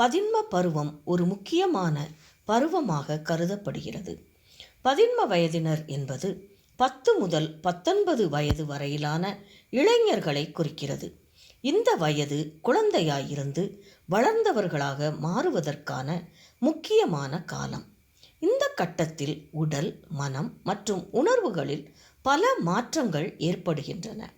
பதின்ம பருவம் ஒரு முக்கியமான பருவமாக கருதப்படுகிறது. பதின்ம வயதினர் என்பது பத்து முதல் பத்தொன்பது வயது வரையிலான இளைஞர்களை குறிக்கிறது. இந்த வயது குழந்தையாயிருந்து வளர்ந்தவர்களாக மாறுவதற்கான முக்கியமான காலம். இந்த கட்டத்தில் உடல் மனம் மற்றும் உணர்வுகளில் பல மாற்றங்கள் ஏற்படுகின்றன.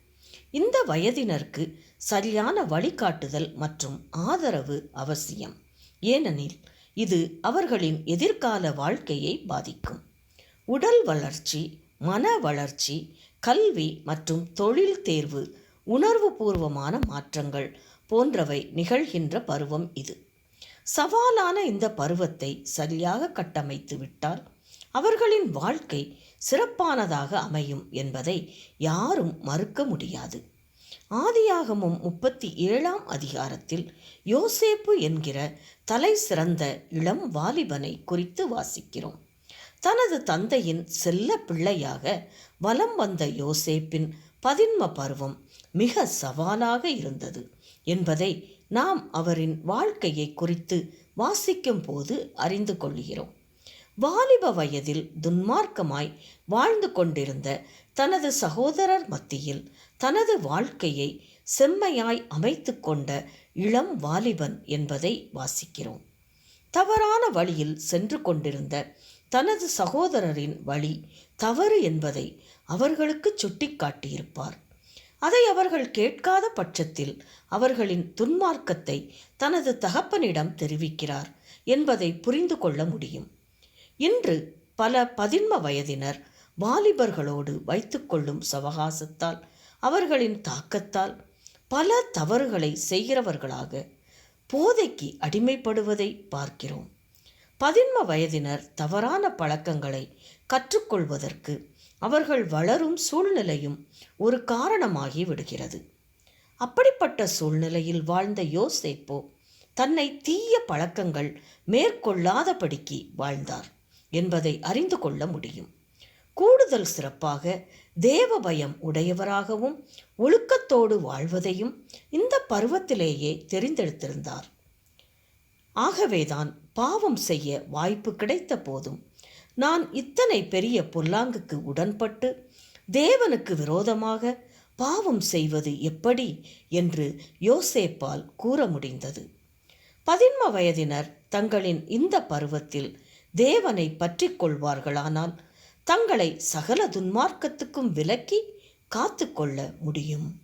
இந்த வயதினருக்கு சரியான வழிகாட்டுதல் மற்றும் ஆதரவு அவசியம். ஏனெனில் இது அவர்களின் எதிர்கால வாழ்க்கையை பாதிக்கும். உடல் வளர்ச்சி மன வளர்ச்சி கல்வி மற்றும் தொழில் தேர்வு உணர்வுபூர்வமான மாற்றங்கள் போன்றவை நிகழ்கின்ற பருவம் இது. சவாலான இந்த பருவத்தை சரியாக கட்டமைத்து விட்டால் அவர்களின் வாழ்க்கை சிறப்பானதாக அமையும் என்பதை யாரும் மறுக்க முடியாது. ஆதியாகமும் முப்பத்தி ஏழாம் அதிகாரத்தில் யோசேப்பு என்கிற தலை சிறந்த இளம் வாலிபனை குறித்து வாசிக்கிறோம். தனது தந்தையின் செல்ல பிள்ளையாக வலம் வந்த யோசேப்பின் பதின்ம பருவம் மிக சவாலாக இருந்தது என்பதை நாம் அவரின் வாழ்க்கையை குறித்து வாசிக்கும் போது அறிந்து கொள்கிறோம். வாலிப வயதில் துன்மார்க்கமாய் வாழ்ந்து கொண்டிருந்த தனது சகோதரர் மத்தியில் தனது வாழ்க்கையை செம்மையாய் அமைத்து கொண்ட இளம் வாலிபன் என்பதை வாசிக்கிறோம். தவறான வழியில் சென்று கொண்டிருந்த தனது சகோதரரின் வழி தவறு என்பதை அவர்களுக்கு சுட்டிக்காட்டியிருப்பார். அதை அவர்கள் கேட்காத பட்சத்தில் அவர்களின் துன்மார்க்கத்தை தனது தகப்பனிடம் தெரிவிக்கிறார் என்பதை புரிந்து கொள்ள முடியும். இன்று பல பதின்ம வயதினர் வாலிபர்களோடு வைத்துக்கொள்ளும் சவகாசத்தால் அவர்களின் தாக்கத்தால் பல தவறுகளை செய்கிறவர்களாக போதைக்கு அடிமைப்படுவதை பார்க்கிறோம். பதின்ம வயதினர் தவறான பழக்கங்களை கற்றுக்கொள்வதற்கு அவர்கள் வளரும் சூழ்நிலையும் ஒரு காரணமாகி விடுகிறது. அப்படிப்பட்ட சூழ்நிலையில் வாழ்ந்த யோசேப்போ தன்னை தீய பழக்கங்கள் மேற்கொள்ளாதபடிக்கு வாழ்ந்தார் என்பதை அறிந்து கொள்ள முடியும். கூடுதல் சிறப்பாக தேவ பயம் உடையவராகவும் ஒழுக்கத்தோடு வாழ்வதையும் இந்த பருவத்திலேயே தெரிந்தெடுத்திருந்தார். ஆகவேதான் பாவம் செய்ய வாய்ப்பு கிடைத்த போதும் நான் இத்தனை பெரிய பொல்லாங்குக்கு உடன்பட்டு தேவனுக்கு விரோதமாக பாவம் செய்வது எப்படி என்று யோசேப்பால் கூற முடிந்தது. பதின்ம வயதினர் தங்களின் இந்த பருவத்தில் தேவனை பற்றி கொள்வார்களானால் தங்களை சகல துன்மார்க்கத்துக்கும் விலக்கி காத்து கொள்ள முடியும்.